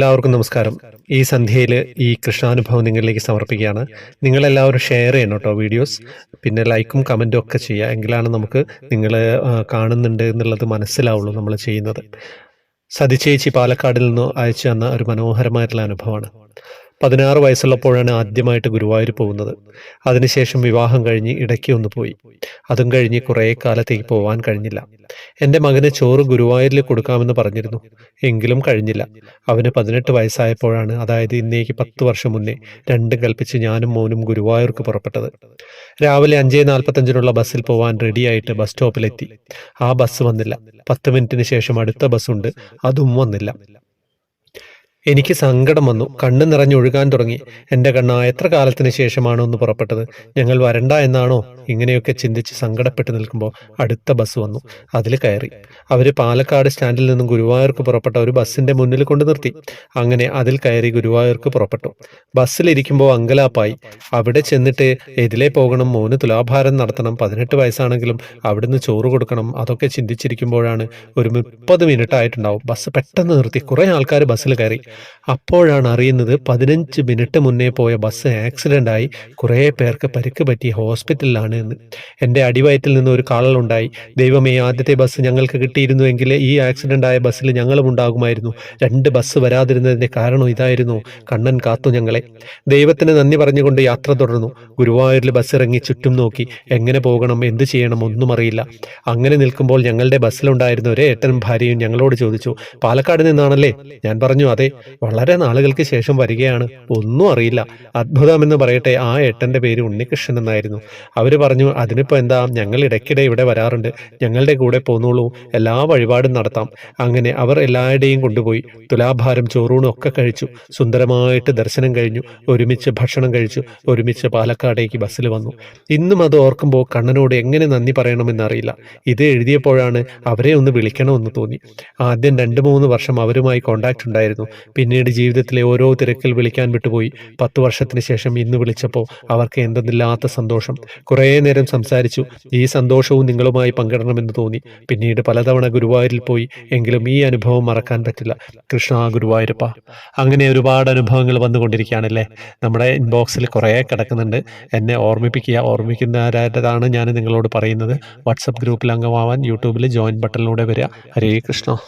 എല്ലാവർക്കും നമസ്കാരം. ഈ സന്ധ്യയിൽ ഈ കൃഷ്ണാനുഭവം നിങ്ങളിലേക്ക് സമർപ്പിക്കുകയാണ്. നിങ്ങളെല്ലാവരും ഷെയർ ചെയ്യണം കേട്ടോ വീഡിയോസ്. പിന്നെ ലൈക്കും കമന്റും ഒക്കെ ചെയ്യുക. എങ്കിലാണ് നമുക്ക് നിങ്ങൾ കാണുന്നുണ്ട് എന്നുള്ളത് മനസ്സിലാവുള്ളൂ നമ്മൾ ചെയ്യുന്നത്. സതിച്ചേച്ചി പാലക്കാടിൽ നിന്ന് അയച്ചു തന്ന ഒരു മനോഹരമായിട്ടുള്ള അനുഭവമാണ്. പതിനാറ് വയസ്സുള്ളപ്പോഴാണ് ആദ്യമായിട്ട് ഗുരുവായൂർ പോകുന്നത്. അതിനുശേഷം വിവാഹം കഴിഞ്ഞ് ഇടയ്ക്ക് ഒന്ന് പോയി. അതും കഴിഞ്ഞ് കുറേ കാലത്തേക്ക് പോവാൻ കഴിഞ്ഞില്ല. എന്റെ മകന് ചോറ് ഗുരുവായൂരിൽ കൊടുക്കാമെന്ന് പറഞ്ഞിരുന്നു. എങ്കിലും കഴിഞ്ഞില്ല. അവന് പതിനെട്ട് വയസ്സായപ്പോഴാണ് അതായത് ഇന്നേക്ക് പത്ത് വർഷം മുന്നേ രണ്ടും കൽപ്പിച്ച് ഞാനും മോനും ഗുരുവായൂർക്ക് പുറപ്പെട്ടത്. രാവിലെ അഞ്ചേ നാൽപ്പത്തഞ്ചിനുള്ള ബസ്സിൽ പോവാൻ റെഡിയായിട്ട് ബസ് സ്റ്റോപ്പിലെത്തി. ആ ബസ് വന്നില്ല. പത്ത് മിനിറ്റിന് ശേഷം അടുത്ത ബസ്സുണ്ട്. അതും വന്നില്ല. എനിക്ക് സങ്കടം വന്നു. കണ്ണു നിറഞ്ഞൊഴുകാൻ തുടങ്ങി. എന്റെ കണ്ണ എത്ര കാലത്തിന് ശേഷമാണ് ഒന്ന് പുറപ്പെട്ടത്? ഞങ്ങൾ വരണ്ട എന്നാണോ? ഇങ്ങനെയൊക്കെ ചിന്തിച്ച് സങ്കടപ്പെട്ട് നിൽക്കുമ്പോൾ അടുത്ത ബസ് വന്നു. അതിൽ കയറി. അവർ പാലക്കാട് സ്റ്റാൻഡിൽ നിന്നും ഗുരുവായൂർക്ക് പുറപ്പെട്ട ഒരു ബസ്സിന്റെ മുന്നിൽ കൊണ്ട് നിർത്തി. അങ്ങനെ അതിൽ കയറി ഗുരുവായൂർക്ക് പുറപ്പെട്ടു. ബസ്സിലിരിക്കുമ്പോൾ അങ്കലാപ്പായി. അവിടെ ചെന്നിട്ട് എതിലെ പോകണം മോന് തുലാഭാരം നടത്തണം പതിനെട്ട് വയസ്സാണെങ്കിലും അവിടുന്ന് ചോറ് കൊടുക്കണം അതൊക്കെ ചിന്തിച്ചിരിക്കുമ്പോഴാണ് ഒരു മുപ്പത് മിനിറ്റ് ആയിട്ടുണ്ടാവും. ബസ് പെട്ടെന്ന് നിർത്തി. കുറേ ആൾക്കാർ ബസ്സിൽ കയറി. അപ്പോഴാണ് അറിയുന്നത് പതിനഞ്ച് മിനിറ്റ് മുന്നേ പോയ ബസ് ആക്സിഡന്റായി കുറേ പേർക്ക് പരിക്ക് പറ്റി. ഹോസ്പിറ്റലിലാണ് എന്ന്. എന്റെ അടിവയറ്റിൽ നിന്ന് ഒരു കാളലുണ്ടായി ദൈവമേ ആദ്യത്തെ ബസ് ഞങ്ങൾക്ക് കിട്ടിയിരുന്നുവെങ്കിൽ ഈ ആക്സിഡന്റ് ആയ ബസ്സിൽ ഞങ്ങളും ഉണ്ടാകുമായിരുന്നു. രണ്ട് ബസ് വരാതിരുന്നതിന്റെ കാരണം ഇതായിരുന്നു. കണ്ണൻ കാത്തു ഞങ്ങളെ. ദൈവത്തിന് നന്ദി പറഞ്ഞുകൊണ്ട് യാത്ര തുടർന്നു. ഗുരുവായൂരിൽ ബസ് ഇറങ്ങി ചുറ്റും നോക്കി. എങ്ങനെ പോകണം എന്ത് ചെയ്യണം ഒന്നും അറിയില്ല. അങ്ങനെ നിൽക്കുമ്പോൾ ഞങ്ങളുടെ ബസ്സിലുണ്ടായിരുന്ന ഒരു ഏട്ടനും ഭാര്യയും ഞങ്ങളോട് ചോദിച്ചു പാലക്കാട് നിന്നാണല്ലേ? ഞാൻ പറഞ്ഞു അതെ. വളരെ നാളുകൾക്ക് ശേഷം വരികയാണ്. ഒന്നും അറിയില്ല. അത്ഭുതമെന്ന് പറയട്ടെ ആ ഏട്ടന്റെ പേര് ഉണ്ണികൃഷ്ണൻ എന്നായിരുന്നു. അവർ പറഞ്ഞു അതിനിപ്പോൾ എന്താ? ഞങ്ങൾ ഇടയ്ക്കിടെ ഇവിടെ വരാറുണ്ട്. ഞങ്ങളുടെ കൂടെ പോന്നോളൂ. എല്ലാ വഴിപാടും നടത്താം. അങ്ങനെ അവർ എല്ലാവരുടെയും കൊണ്ടുപോയി. തുലാഭാരം ചോറൂണും ഒക്കെ കഴിച്ചു. സുന്ദരമായിട്ട് ദർശനം കഴിഞ്ഞു. ഒരുമിച്ച് ഭക്ഷണം കഴിച്ചു. ഒരുമിച്ച് പാലക്കാടേക്ക് ബസ്സിൽ വന്നു. ഇന്നും അത് ഓർക്കുമ്പോൾ കണ്ണനോട് എങ്ങനെ നന്ദി പറയണമെന്നറിയില്ല. ഇത് എഴുതിയപ്പോഴാണ് അവരെ ഒന്ന് വിളിക്കണമെന്ന് തോന്നി. ആദ്യം രണ്ട് മൂന്ന് വർഷം അവരുമായി കോണ്ടാക്ട് ഉണ്ടായിരുന്നു. പിന്നീട് ജീവിതത്തിലെ ഓരോ തിരക്കിൽ വിളിക്കാൻ വിട്ടുപോയി. പത്ത് വർഷത്തിന് ശേഷം ഇന്ന് വിളിച്ചപ്പോൾ അവർക്ക് എന്തെന്നില്ലാത്ത സന്തോഷം. കുറേ നേരം സംസാരിച്ചു. ഈ സന്തോഷവും നിങ്ങളുമായി പങ്കിടണമെന്ന് തോന്നി. പിന്നീട് പലതവണ ഗുരുവായൂരിൽ പോയി. എങ്കിലും ഈ അനുഭവം മറക്കാൻ പറ്റില്ല. കൃഷ്ണ ഗുരുവായൂരപ്പ. അങ്ങനെ ഒരുപാട് അനുഭവങ്ങൾ വന്നുകൊണ്ടിരിക്കുകയാണല്ലേ? നമ്മുടെ ഇൻബോക്സിൽ കുറേ കിടക്കുന്നുണ്ട്. എന്നെ ഓർമ്മിപ്പിക്കുക ഓർമ്മിക്കുന്നവരായിട്ടാണ് ഞാൻ നിങ്ങളോട് പറയുന്നത്. വാട്സപ്പ് ഗ്രൂപ്പിൽ അംഗമാവാൻ യൂട്യൂബിൽ ജോയിൻ ബട്ടണിലൂടെ വരിക. ഹരേ കൃഷ്ണ.